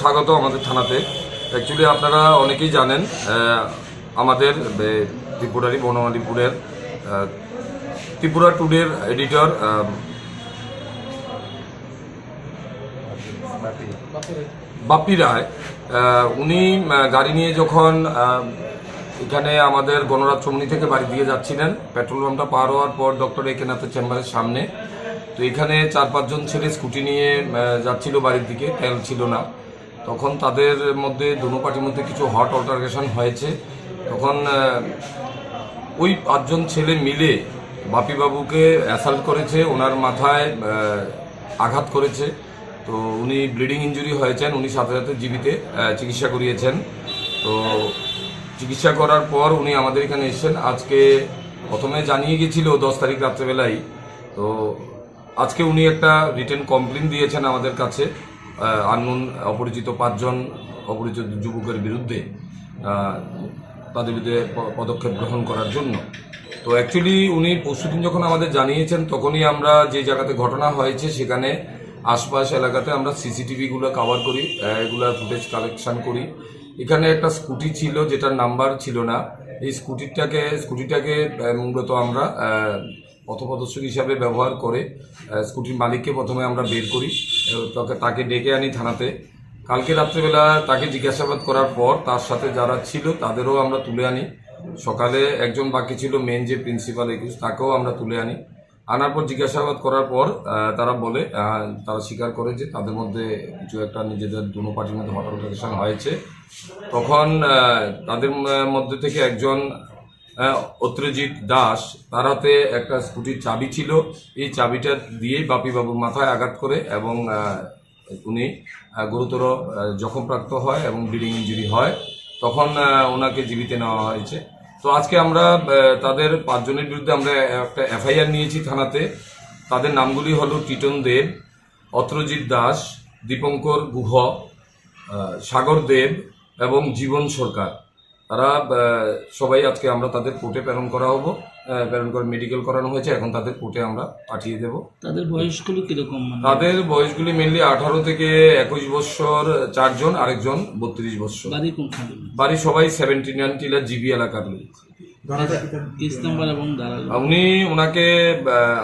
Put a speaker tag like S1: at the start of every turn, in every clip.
S1: স্বাগত আমাদের থানাতে। অ্যাকচুয়ালি আপনারা অনেকেই জানেন আমাদের ত্রিপুরারি বনমালীপুরের ত্রিপুরা টুডের এডিটর বাপ্পি রায় উনি গাড়ি নিয়ে যখন এখানে আমাদের গণরাজ্যমণি থেকে বাড়ি দিয়ে যাচ্ছিলেন, পেট্রোল পাম্পটা পার হওয়ার পর ডক্টর একেনাথের চেম্বারের সামনে তো এখানে চার পাঁচজন ছেলে স্কুটি নিয়ে যাচ্ছিল বাড়ির দিকে, তেল ছিল না। তখন তাদের মধ্যে, দুনো পার্টির মধ্যে কিছু হট অল্টারকেশন হয়েছে। তখন ওই পাঁচজন ছেলে মিলে বাপিবাবুকে অ্যাসাল্ট করেছে, ওনার মাথায় আঘাত করেছে। তো উনি ব্লিডিং ইঞ্জুরি হয়েছেন, উনি সাথে সাথে জীবিতে চিকিৎসা করিয়েছেন। তো চিকিৎসা করার পর উনি আমাদের এখানে এসেছেন। আজকে প্রথমে জানিয়ে গেছিল দশ তারিখ রাত্রেবেলায়। তো আজকে উনি একটা রিটেন কমপ্লেন দিয়েছেন আমাদের কাছে আননুন অপরিচিত পাঁচজন অপরিচিত যুবকের বিরুদ্ধে তাদের বিরুদ্ধে পদক্ষেপ গ্রহণ করার জন্য। তো অ্যাকচুয়ালি উনি পরশুদিন যখন আমাদের জানিয়েছেন, তখনই আমরা যে জায়গাতে ঘটনা হয়েছে সেখানে আশপাশ এলাকাতে আমরা সিসিটিভিগুলো কভার করি এগুলো ফুটেজ কালেকশন করি। এখানে একটা স্কুটি ছিল, যেটার নাম্বার ছিল না। এই স্কুটিটাকে স্কুটিটাকে মূলত আমরা পথপ্রদর্শক হিসাবে ব্যবহার করে স্কুটির মালিককে প্রথমে আমরা বের করি তাকে- ডেকে আনি থানাতে। কালকে রাত্রেবেলা তাকে জিজ্ঞাসাবাদ করার পর তার সাথে যারা ছিল তাদেরও আমরা তুলে আনি। সকালে একজন বাকি ছিল মেন যে প্রিন্সিপাল একুশ, তাকেও আমরা তুলে আনি। আনার পর জিজ্ঞাসাবাদ করার পর তারা বলে তারা স্বীকার করে যে তাদের মধ্যে কিছু একটা নিজেদের দুনো পার্টির মধ্যে হটলটেশন হয়েছে। তখন তাদের মধ্যে থেকে একজন অত্রজিৎ দাস, তার হাতে একটা স্কুটির চাবি ছিল। এই চাবিটা দিয়েই বাপিবাবুর মাথায় আঘাত করে এবং উনি গুরুতর জখমপ্রাপ্ত হয় এবং ব্লিডিং ইঞ্জুরি হয়। তখন ওনাকে জীবিত নেওয়া হয়েছে। তো আজকে আমরা তাদের পাঁচজনের বিরুদ্ধে আমরা একটা এফআইআর নিয়েছি থানাতে। তাদের নামগুলি হলো টিটন দেব, অত্রজিৎ দাস, দীপঙ্কর গুহ সাগর দেব এবং জীবন সরকার। তারা সবাই আজকে আমরা তাদের কোর্টে প্রেরণ করা হব। আহ, প্রেরণ করে মেডিকেল করানো হয়েছে এখন তাদের কোর্টে আমরা পাঠিয়ে দেব।
S2: তাদের বয়সগুলো কীরকম মানে?
S1: তাদের বয়সগুলি মেনলি আঠারো থেকে একুশ বছর চারজন আরেকজন বত্রিশ বছর।
S2: বাড়ি কোনখানে?
S1: বাড়ি সবাই সেভেন্টি নাইন টিলার জিবি এলাকার লোক। উনি ওনাকে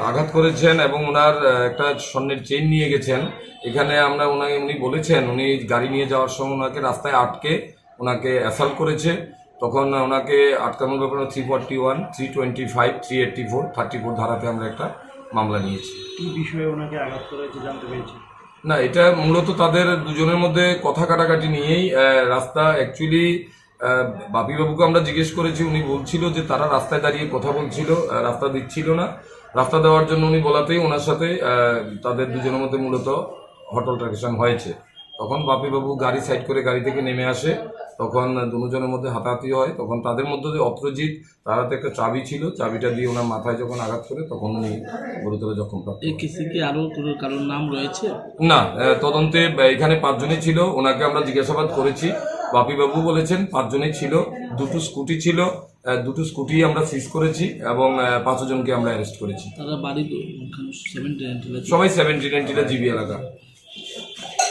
S1: আঘাত করেছেন এবং ওনার একটা স্বর্ণের চেইন নিয়ে গেছেন। এখানে আমরা ওনাকে উনি বলেছেন উনি গাড়ি নিয়ে যাওয়ার সময় ওনাকে রাস্তায় আটকে ওনাকে অ্যাসাল্ট করেছে। তখন ওনাকে আটকানোর ব্যাপারে three forty one three twenty five three eighty four thirty four ধারাতে আমরা একটা মামলা নিয়েছি।
S3: কি বিষয়ে ওনাকে আঘাত করা হয়েছে জানতে পেরেছি?
S1: না এটা মূলত তাদের দুজনের মধ্যে কথা কাটাকাটি নিয়েই রাস্তা অ্যাকচুয়ালি বাপিবাবুকে আমরা জিজ্ঞেস করেছি উনি বলছিল যে তারা রাস্তায় দাঁড়িয়ে কথা বলছিল রাস্তা দিচ্ছিল না। রাস্তা দেওয়ার জন্য উনি বলাতেই ওনার সাথে তাদের দুজনের মধ্যে মূলত হটল ট্রাকেশন হয়েছে। তখন বাপিবাবু গাড়ি সাইড করে গাড়ি থেকে নেমে আসে। তখন দুজনের মধ্যে হাতাহাতি হয়। তখন তাদের মধ্যে যে অত্রজিৎ তার হাতে একটা চাবি ছিল। চাবিটা দিয়ে ওনার মাথায় যখন আঘাত করে তখন উনি গুরুতর জখম প্রাপ্ত
S2: এই কেসে কি আরও কারোর নাম রয়েছে?
S1: না তদন্তে এখানে পাঁচজনই ছিল। ওনাকে আমরা জিজ্ঞাসাবাদ করেছি। বাপিবাবু বলেছেন পাঁচজনই ছিল। দুটো স্কুটি ছিল। দুটো স্কুটি আমরা সিজ করেছি এবং পাঁচজনকে আমরা অ্যারেস্ট করেছি।
S2: তারা বাড়ি
S1: সবাই সেভেন্টি নাইনটিটা জিবি এলাকা।